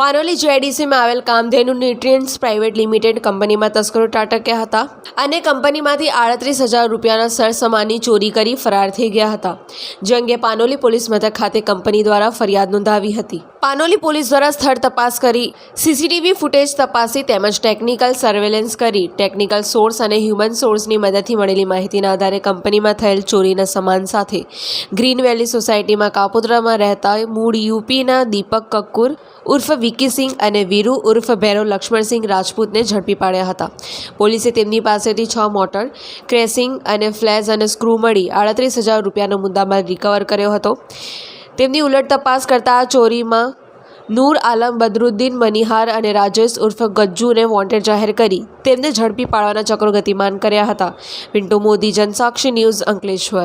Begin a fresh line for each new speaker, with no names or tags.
પાનોલી જેડીસીમાં આવેલ Kamdhenu nutrients private limited કંપનીમાં તસ્કરો ટાટક્યા હતા અને કંપનીમાંથી આડત્રીસ હજાર રૂપિયાના સરસમાની ચોરી કરી ફરાર થઈ ગયા હતા, જે અંગે પાનોલી પોલીસ મથક ખાતે કંપની દ્વારા ફરિયાદ નોંધાવી હતી. પાનોલી પોલીસ દ્વારા સ્થળ તપાસ કરી, સીસીટીવી ફૂટેજ તપાસી તેમજ ટેકનિકલ સર્વેલન્સ કરી, ટેકનિકલ સોર્સ અને હ્યુમન સોર્સની મદદથી મળેલી માહિતીના આધારે કંપનીમાં થયેલ ચોરીના સમાન સાથે ગ્રીન વેલી સોસાયટીમાં કાપોદ્રામાં રહેતા મૂળ યુપીના દીપક કક્કુર ઉર્ફ વિકીસિંહ અને વીરુ ઉર્ફ ભૈરવ લક્ષ્મણસિંહ રાજપૂતને ઝડપી પાડ્યા હતા. પોલીસે તેમની પાસેથી છ મોટર, ક્રેસિંગ અને ફ્લેઝ અને સ્ક્રૂ મળી આડત્રીસ હજાર રૂપિયાનો મુદ્દામાલ રિકવર કર્યો હતો. તેમની ઉલટ તપાસ કરતા આ ચોરીમાં નૂર આલમ, બદરુદ્દીન મનિહાર અને રાજેશ ઉર્ફ ગજ્જુને વોન્ટેડ જાહેર કરી તેમને ઝડપી પાડવાના ચક્રો ગતિમાન કર્યા હતા. પિન્ટુ મોદી, જનસાક્ષી ન્યૂઝ અંકલેશ્વર.